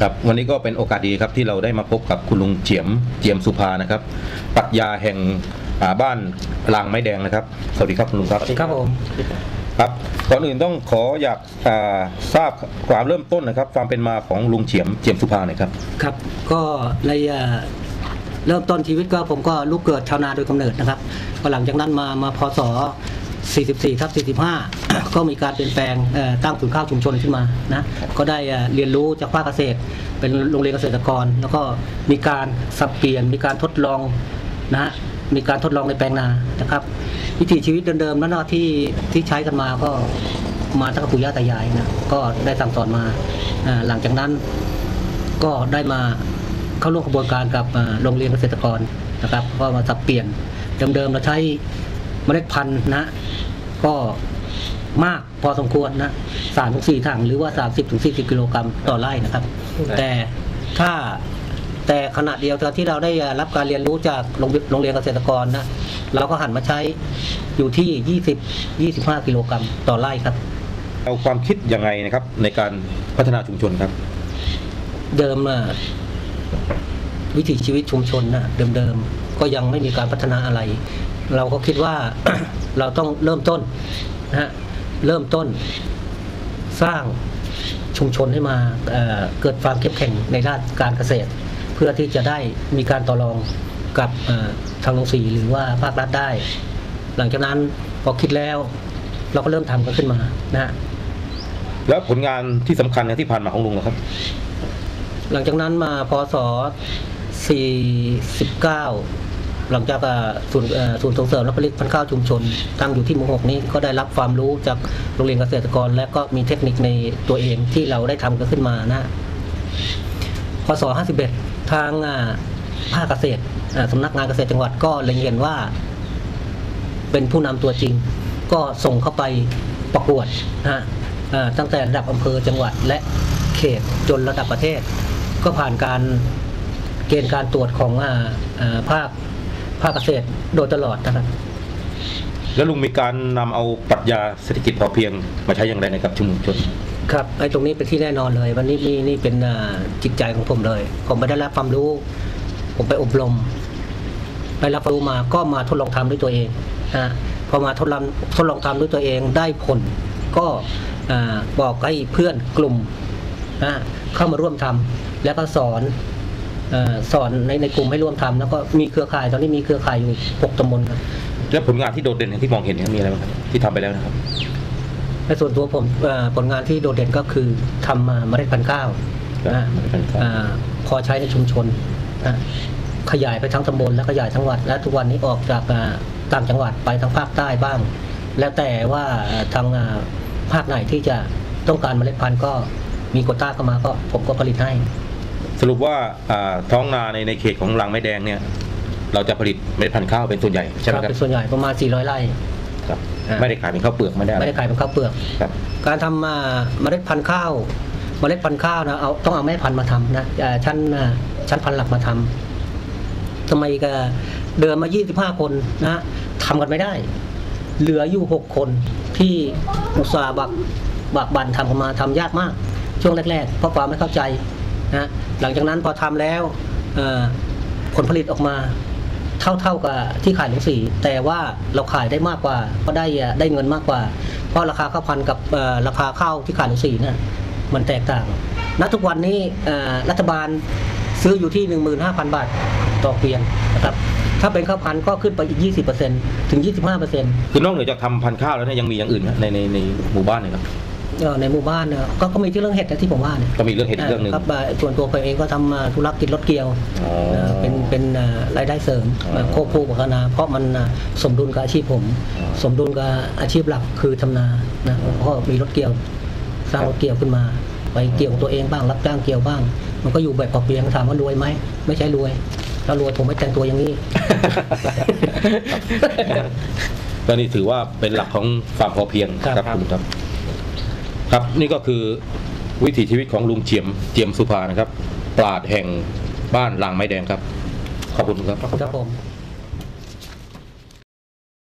ครับวันนี้ก็เป็นโอกาสดีครับที่เราได้มาพบกับคุณลุงเจียมเจียมสุภานะครับปรัชญาแห่งอ่าบ้านลางไม้แดงนะครับ สวัสดีครับคุณลุงครับ ครับผม ครับก่อนอื่นต้องขออยากอ่าทราบความเริ่มต้นนะครับ ความเป็นมาของลุงเจียมเจียมสุภาหน่อยครับ ครับ ก็ในเอ่อเริ่มต้นชีวิตก็ผมก็ลูกเกิดชาวนาโดยกำเนิดนะครับก็หลังจากนั้นมามาพศ 44ทับ45 ก็มีการเปลี่ยนแปลงตั้งศูนย์ข้าวชุมชนขึ้นมานะก็ได้เรียนรู้จากภาคเกษตร เป็นโรงเรียนเกษตรกร แล้วก็มีการสับเปลี่ยนมีการทดลองนะมีการทดลองในแปลงนานะครับ วิถีชีวิตเดิมๆนั่นนะที่ที่ใช้กันมาก็มาตั้งแต่ปู่ย่าตายายนะก็ได้สั่งสอนมาหลังจากนั้นก็ได้มาเข้าร่วมกระบวนการกับโรงเรียนเกษตรกรนะครับก็มาสับเปลี่ยนเดิมๆเราใช้ เมล็ดพันธุ์นะก็มากพอสมควรนะสามถึงสี่ถังหรือว่าสามสิบถึงสี่สิบกิโลกรัมต่อไร่นะครับ แต่ถ้าแต่ขณะเดียวกับที่เราได้รับการเรียนรู้จากโรงโรงเรียนเกษตรกรนะเราก็หันมาใช้อยู่ที่ยี่สิบยี่สิบห้ากิโลกรัมต่อไร่ครับ เอาความคิดยังไงนะครับในการพัฒนาชุมชนครับ เดิมน่ะวิถีชีวิตชุมชนน่ะเดิมๆก็ยังไม่มีการพัฒนาอะไร เราก็คิดว่าเราต้องเริ่มต้นนะฮะเริ่มต้นสร้างชุมชนให้มาเอ่อเกิดความเข้มแข็งในด้านการเกษตร เพื่อที่จะได้มีการต่อรองกับเอ่อทางโรงสีหรือว่าภาครัฐได้ หลังจากนั้นพอคิดแล้ว เราก็เริ่มทำกันขึ้นมานะฮะแล้วผลงานที่สำคัญที่ผ่านมาของลุงนะครับ หลังจากนั้นมาพศ49 หลังจากศูนย์ศูนย์ส่งเสริมและผลิตพันธุ์ข้าวชุมชนตั้งอยู่ที่หมู่หกนี้ก็ได้รับความรู้จากโรงเรียนเกษตรกร และก็มีเทคนิคในตัวเองที่เราได้ทำกันขึ้นมานะพศ51 ทางภาคเกษตรอ่าสำนักงานเกษตรจังหวัดก็เล็งเห็นว่า เป็นผู้นำตัวจริง ก็ส่งเข้าไปประกวดนะฮะตั้งแต่ระดับอำเภอจังหวัดและเขตจนระดับประเทศ ก็ผ่านการเกณฑ์การตรวจของอาอาภาค ภาคเกษตรโดยตลอดนะครับ แล้วลุงมีการนำเอาปรัชญาเศรษฐกิจพอเพียงมาใช้อย่างไรในกับชุมชน ครับไอ้ตรงนี้เป็นที่แน่นอนเลย วันนี้นี่นี่เป็นอ่าจิตใจของผมเลย ผมไปได้รับความรู้ ผมไปอบรมได้รับความรู้มาก็มาทดลองทำด้วยตัวเองนะพอมาทดลองทดลองทำด้วยตัวเองได้ผล ก็อ่าบอกให้เพื่อนกลุ่มนะเข้ามาร่วมทำแล้วก็สอนเออ สอนในในกลุ่มให้ร่วมทำแล้วก็มีเครือข่ายตอนนี้มีเครือข่ายอยู่หกตำบลครับแล้วผลงานที่โดดเด่นที่มองเห็นเนี่ยมีอะไรบ้างครับที่ทำไปแล้วนะครับในส่วนตัวผมเอ่อผลงานที่โดดเด่นก็คือทำมาเมล็ดพันธุ์ข้าวครับนะเมล็ดพันธุ์ข้าวอ่าพอใช้ในชุมชนนะขยายไปทั้งตำบลและขยายทั้งวัด และทุกวันนี้ออกจากอ่าต่างจังหวัดไปทางภาคใต้บ้าง แล้วแต่ว่าทางอ่าภาคไหนที่จะต้องการเมล็ดพันธุ์ก็มีโควต้าเข้ามาก็ผมก็ผลิตให้ สรุปว่าอ่าท้องนาในในเขตของลางไม้แดงเนี่ย เราจะผลิตเมล็ดพันธุ์ข้าวเป็นส่วนใหญ่ใช่ไหมครับครับเป็นส่วนใหญ่ประมาณ 400 ไร่ครับอ่าไม่ได้ขายเป็นข้าวเปลือกไม่ได้อะรไม่ได้ขายเป็นข้าวเปลือกครับการทำอ่าเมล็ดพันธุ์ข้าวเมล็ดพันธุ์ข้าวนะเอาต้องเอาแม่พันธุ์มาทำนะเอ่อชั้นอ่าชั้นพันธุ์หลักมาทำทำไมก็เดินมา 25 คนนะทำกันไม่ได้ เหลืออยู่ 6 คนที่อุตสาห์บักบักบันทำกันมาทำยากมาก ช่วงแรก ๆ เพราะความไม่เข้าใจนะ หลังจากนั้นพอทำแล้วผลผลิตออกมาเท่าเท่ากับที่ขายหนังสีแต่ว่าเราขายได้มากกว่าก็ได้ได้เงินมากกว่า เพราะราคาข้าวพันกับราคาข้าวที่ขายหนังสีเนี่ยมันแตกต่างณทุกวันนี้รัฐบาลซื้ออยู่ที่ 15,000 บาทต่อเกวียนนะครับถ้าเป็นข้าวพันธุ์ก็ขึ้นไปอีก 20%ถึง 25%คือนอกเหนือจากทำพันธุ์ข้าวแล้วเนี่ยยังมีอย่างอื่นในในในหมู่บ้านเนี่ยครับ ในหมู่บ้านเนี่ยก็ก็มีที่เรื่องเห็ดนะที่ผมว่าเนี่ยก็มีเรื่องเห็ดอีกเรื่องหนึ่งครับอ่าส่วนตัวผมเองก็ทำอ่าธุรกิจรถเกี่ยวอ๋อเอ่อเป็นเป็นเอ่อรายได้เสริมอ๋อเอ่อควบคู่กับคณะเพราะมันอะสมดุลกับอาชีพผมอ๋อสมดุลกับอาชีพหลักคือทำนานะเพราะมีรถเกี่ยวสร้างรถเกี่ยวขึ้นมา ไปเกี่ยวตัวเองบ้างรับจ้างเกี่ยวบ้าง มันก็อยู่แบบพอเพียงถามว่ารวยไหมไม่ใช่รวยถ้ารวยผมไม่แต่งตัวอย่างนี้ก็นี่ถือว่าเป็นหลักของความพอเพียงครับคุณครับ ครับนี่ก็คือวิถีชีวิตของลุงเจียมเจียมสุภานะครับ ปราดแห่งบ้านลางไม้แดงครับ ขอบคุณครับ ครับผม